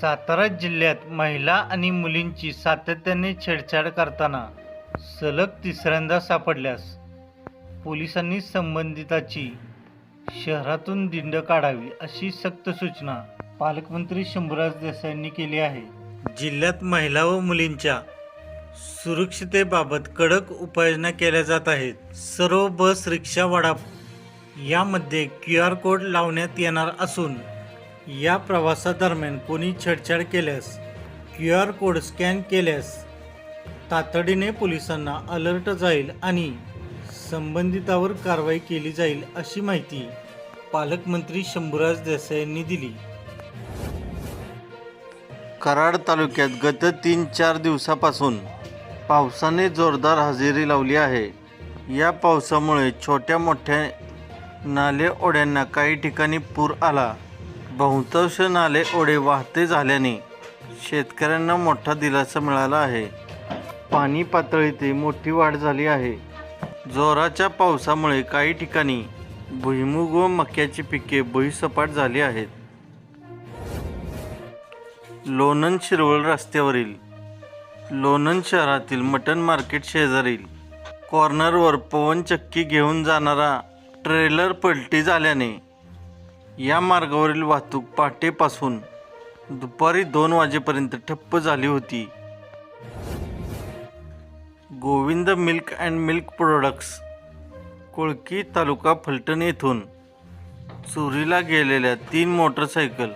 सातारा जिल्ह्यात महिला आणि मुलींची सातत्याने छेडछाड करताना सलग तिसऱ्यांदा सापडल्यास पोलिसांनी संबंधिताची शहरातून दिंड काढावी अशी सक्त सूचना पालकमंत्री शंभूराज देसाईंनी केली आहे. जिल्ह्यात महिला व मुलींच्या सुरक्षितेबाबत कडक उपाययोजना केल्या जात आहेत. सर्व बस रिक्षा वडाप यामध्ये क्यू आर कोड लावण्यात येणार असून या प्रवासादरम्यान कोणी छेडछाड केल्यास क्यू आर कोड स्कॅन केल्यास तातडीने पोलिसांना अलर्ट जाईल आणि संबंधितावर कारवाई केली जाईल अशी माहिती पालकमंत्री शंभूराज देसाई यांनी दिली. कराड तालुक्यात गत तीन चार दिवसापासून पावसाने जोरदार हजेरी लावली आहे. या पावसामुळे छोट्या मोठ्या नाले ओढ्यांना काही ठिकाणी पूर आला. बहुतांश नाले ओढे वाहते झाल्याने शेतकऱ्यांना मोठा दिलासा मिळाला आहे. पाणी पातळीत मोठी वाढ झाली आहे. जोराच्या पावसामुळे काही ठिकाणी भुईमुग व मक्याची पिके भुईसपाट झाली आहेत. लोणंद शिरवळ रस्त्यावरील लोणंद शहरातील मटन मार्केट शेजारील कॉर्नरवर पवनचक्की घेऊन जाणारा ट्रेलर पलटी झाल्याने या मार्गावरील वाहतूक पहाटेपासून दुपारी दोन वाजेपर्यंत ठप्प झाली होती. Govind milk and milk products Kolki तालुका फलटण येथून चोरीला गेलेल्या तीन मोटरसायकल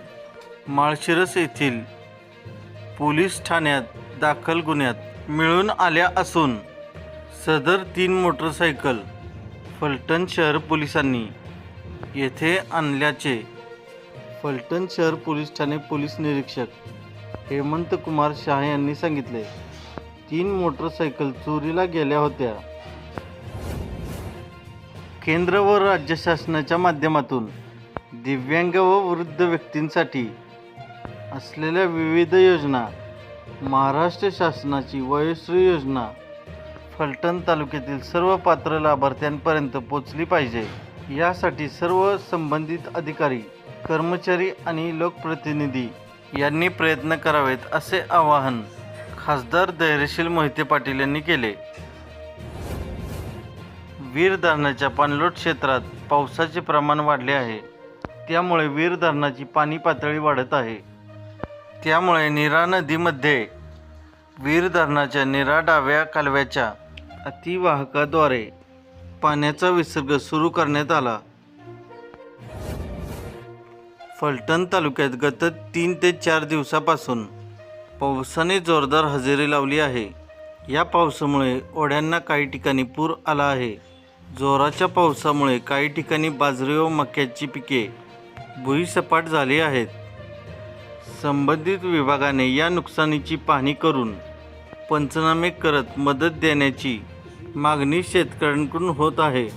माळशिरस येथील पोलीस ठाण्यात दाखल गुन्ह्यात मिळून आल्या असून सदर तीन मोटरसायकल फलटण शहर पोलिसांनी येथे आणल्याचे. फलटण शहर पोलीस ठाणे पोलीस निरीक्षक हेमंत कुमार शहा यांनी सांगितले. तीन मोटरसायकल चोरीला गेल्या होत्या. केंद्र व राज्य शासनाच्या माध्यमातून दिव्यांग व वृद्ध व्यक्तींसाठी असलेल्या विविध योजना महाराष्ट्र शासनाची वयोश्री योजना फलटण तालुक्यातील सर्व पात्र लाभार्थ्यांपर्यंत पोचली पाहिजे. यासाठी सर्व संबंधित अधिकारी कर्मचारी आणि लोकप्रतिनिधी यांनी प्रयत्न करावेत असे आवाहन खासदार धैर्यशील मोहिते पाटील यांनी केले. वीर धरणाच्या पाणलोट क्षेत्रात पावसाचे प्रमाण वाढले आहे. त्यामुळे वीर धरणाची पाणी पातळी वाढत आहे. त्यामुळे निरा नदीमध्ये वीर धरणाच्या निरा डाव्या कालव्याच्या अतिवाहकाद्वारे पाण्याचा विसर्ग सुरू करण्यात आला. फलटण तालुक्यात गत तीन ते चार दिवसापासून पावसाने जोरदार हजेरी लावली आहे. या पावसामुळे ओढ्यांना काही ठिकाणी पूर आला आहे. जोराच्या पावसामुळे काही ठिकाणी बाजरी व मक्याची पिके भुईसपाट झाली आहेत. संबंधित विभागाने या नुकसानीची पाहणी करून पंचनामे करत मदत देण्याची मागणी शेतकऱ्यांकडून होत आहे.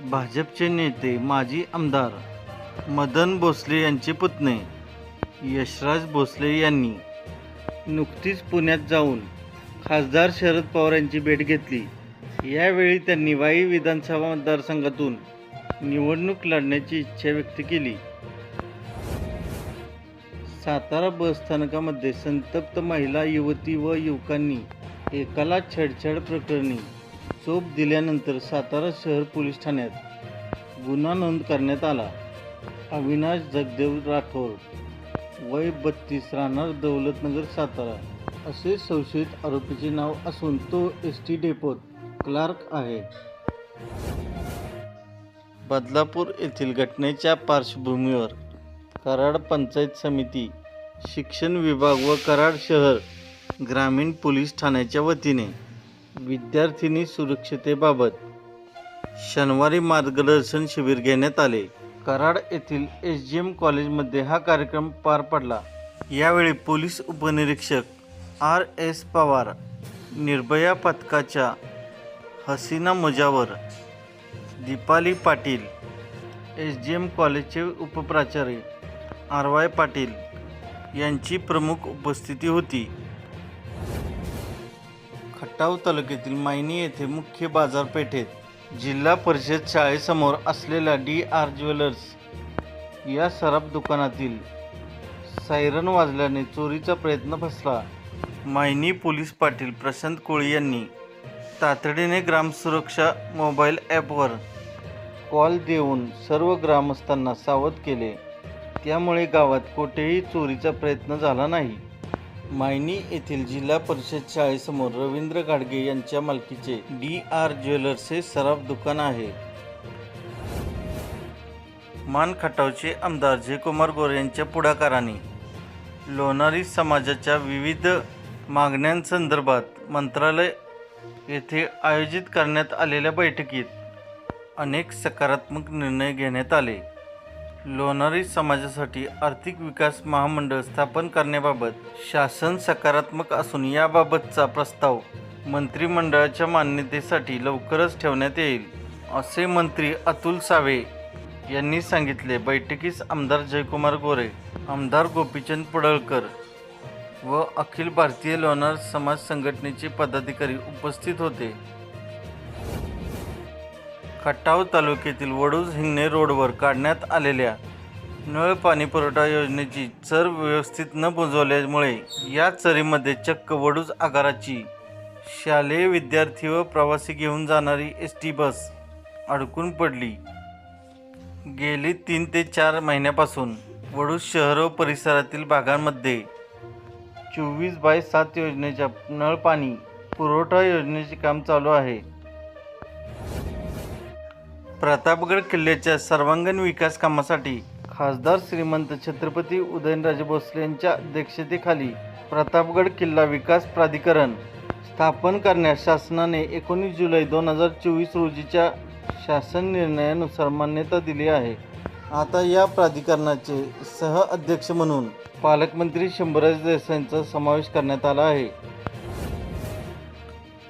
भाजपचे नेते माजी आमदार मदन भोसले यांचे पुतणे यशराज भोसले यांनी नुकतीच पुण्यात जाऊन खासदार शरद पवार यांची भेट घेतली. यावेळी त्यांनी वाई विधानसभा मतदारसंघातून निवडणूक लढण्याची इच्छा व्यक्त केली. सातारा बस स्थानकामध्ये संतप्त महिला युवती व युवकांनी एकाला छेडछाड प्रकरणी चोप दिल्यानंतर सातारा शहर पोलीस ठाण्यात गुन्हा नोंद करण्यात आला. अविनाश जगदेव राठोड वय बत्तीस राहणार दौलतनगर सातारा. असे संशयित आरोपीचे नाव असून तो एस टी डेपोत क्लार्क आहे. बदलापूर येथील घटनेच्या पार्श्वभूमीवर कराड पंचायत समिती शिक्षण विभाग व कराड शहर ग्रामीण पोलीस ठाण्याच्या वतीने विद्यार्थिनी सुरक्षतेबाबत शनिवारी मार्गदर्शन शिबिर घेण्यात आले. कराड येथील एस जी एम कॉलेजमध्ये हा कार्यक्रम पार पडला. यावेळी पोलीस उपनिरीक्षक आर एस पवार निर्भया पथकाच्या Hasina Mujawar Deepali Patil S G M कॉलेजचे उपप्राचार्य आर वाय पाटील यांची प्रमुख उपस्थिती होती. खटाव तालुक्यातील मायनी येथे मुख्य बाजारपेठेत जिल्हा परिषद शाळेसमोर असलेल्या डी आर ज्वेलर्स या सराफ दुकानातील सायरन वाजल्याने चोरीचा प्रयत्न फसला. मायनी पोलीस पाटील प्रशांत कोळी यांनी तातडीने ग्रामसुरक्षा मोबाईल ॲपवर कॉल देऊन सर्व ग्रामस्थांना सावध केले. त्यामुळे गावात कोठेही चोरीचा प्रयत्न झाला नाही. मायनी येथील जिल्हा परिषद शाळेसमोर रवींद्र गाडगे यांच्या मालकीचे डी आर ज्वेलर्स हे सराफ दुकान आहे. मान खटावचे आमदार जयकुमार गोरे यांच्या पुढाकाराने लोणारी समाजाच्या विविध मागण्यांसंदर्भात मंत्रालय येथे आयोजित करण्यात आलेल्या बैठकीत अनेक सकारात्मक निर्णय घेण्यात आले. लोणारी समाजासाठी आर्थिक विकास महामंडळ स्थापन करण्याबाबत शासन सकारात्मक असून याबाबतचा प्रस्ताव मंत्रिमंडळाच्या मान्यतेसाठी लवकरच ठेवण्यात येईल असे मंत्री अतुल सावे यांनी सांगितले. बैठकीस आमदार जयकुमार गोरे आमदार गोपीचंद पडळकर व अखिल भारतीय लोणार समाज संघटनेचे पदाधिकारी उपस्थित होते. खटाव तालुक्यातील वडूज हिंगणे रोडवर काढण्यात आलेल्या नळ पाणी पुरवठा योजनेची चर व्यवस्थित न बुजवल्यामुळे या चरीमध्ये चक्क वडूज आगाराची शालेय विद्यार्थी व प्रवासी घेऊन जाणारी एस टी बस अडकून पडली. गेली तीन ते चार महिन्यापासून वडूज शहर व परिसरातील भागांमध्ये चोवीस बाय सात योजनेच्या नळ पाणी पुरवठा योजनेचे काम चालू आहे. प्रतापगड किल्ल्याच्या सर्वांगीण विकास कामासाठी खासदार श्रीमंत छत्रपती उदयनराजे भोसले यांच्या अध्यक्षतेखाली प्रतापगड किल्ला विकास प्राधिकरण स्थापन करण्यास शासनाने एकोणीस जुलै दोन हजार चोवीस रोजीच्या शासन निर्णयानुसार मान्यता दिली आहे. आता या प्राधिकरणाचे सह अध्यक्ष म्हणून पालकमंत्री शंभूराज देसाईंचा समावेश करण्यात आला आहे.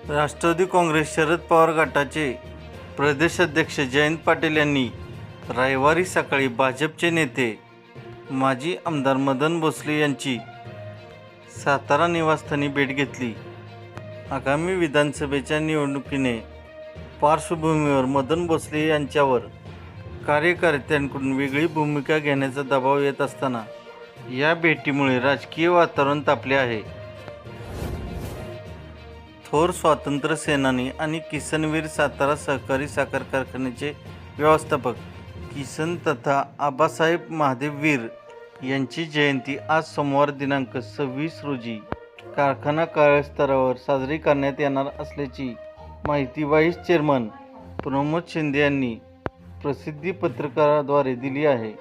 राष्ट्रवादी काँग्रेस शरद पवार गटाचे प्रदेश अध्यक्ष जयंत पाटील यांनी रविवारी सकाळी भाजपचे नेते माजी आमदार मदन भोसले यांची सातारा निवासस्थानी भेट घेतली. आगामी विधानसभेच्या निवडणुकीने पार्श्वभूमीवर मदन भोसले यांच्यावर कार्यकर्त्यांकडून वेगळी भूमिका घेण्याचा दबाव येत असताना या भेटीमुळे राजकीय वातावरण तापले आहे. थोर स्वातंत्र्य सेनानी आणि किसनवीर सातारा सहकारी साखर कारखान्याचे व्यवस्थापक किसन तथा आबासाहेब महादेववीर यांची जयंती आज सोमवार दिनांक सव्वीस रोजी कारखाना कार्यस्तरावर साजरी करण्यात येणार असल्याची माहिती व्हाईस चेअरमन प्रमोद शिंदे यांनी प्रसिद्धी पत्रकाराद्वारे दिली आहे.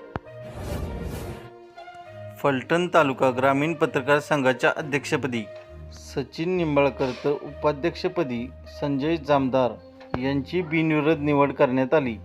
फलटण तालुका ग्रामीण पत्रकार संघाच्या अध्यक्षपदी सचिन निंबाळकर तर उपाध्यक्षपदी संजय जामदार यांची बिनविरोध निवड करण्यात आली.